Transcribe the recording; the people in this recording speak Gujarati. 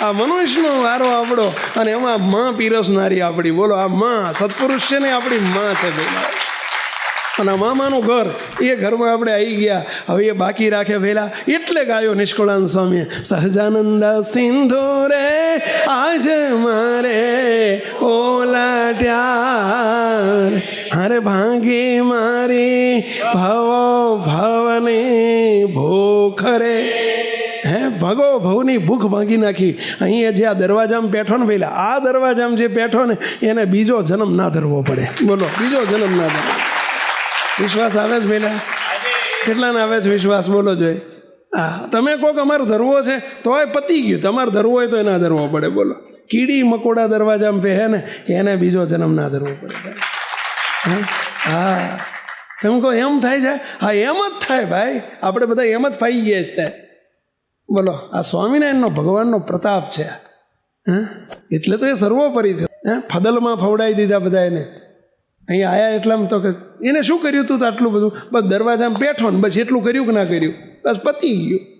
આ મનુષ્યનો વારો આપણો અને એમાં માં પીરસનારી આપણી બોલો, આ માં સત્પુરુષ છે ને આપણી માં છે ભાઈ અને મામાનું ઘર, એ ઘરમાં આપણે આવી ગયા. હવે એ બાકી રાખે પહેલા એટલે ગાયો નિષ્કુળાન સ્વામીએ, સહજાનંદ સિંધુ રે આજ મારે ઓલાટ્યા હારે ભાંગી મારી ભવ ભવની ભૂખ રે હે, ભગો, ભવની ભૂખ ભાંગી નાખી. અહીંયા જે આ દરવાજામાં બેઠો ને પહેલાં આ દરવાજામાં જે બેઠો ને, એને બીજો જન્મ ના ધરવો પડે. બોલો, બીજો જન્મ ના ધરવો. વિશ્વાસ આવે છે પહેલાં કેટલાને આવે છે વિશ્વાસ? બોલો જોઈએ હા તમે કોક અમારે ધરવો છે, તોય પતી ગયું. તમારે ધરવો હોય તો એના ધરવો પડે. બોલો. કીડી મકોડા દરવાજામાં પહે ને, એને બીજો જન્મ ના ધરવો પડે. હા. તમે કહો, એમ થાય છે? હા, એમ જ થાય ભાઈ. આપણે બધા એમ જ ફાઈ ગયા છે. બોલો. આ સ્વામિનારાયણનો ભગવાનનો પ્રતાપ છે. હા? એટલે તો એ સર્વોપરી છે. હે? ફદલમાં ફવડાવી દીધા બધા એને અહીંયા આયા એટલામાં તો કે એને શું કર્યું હતું તો આટલું બધું? બસ દરવાજામાં બેઠો ને બસ એટલું કર્યું કે ના કર્યું? બસ પતી ગયું.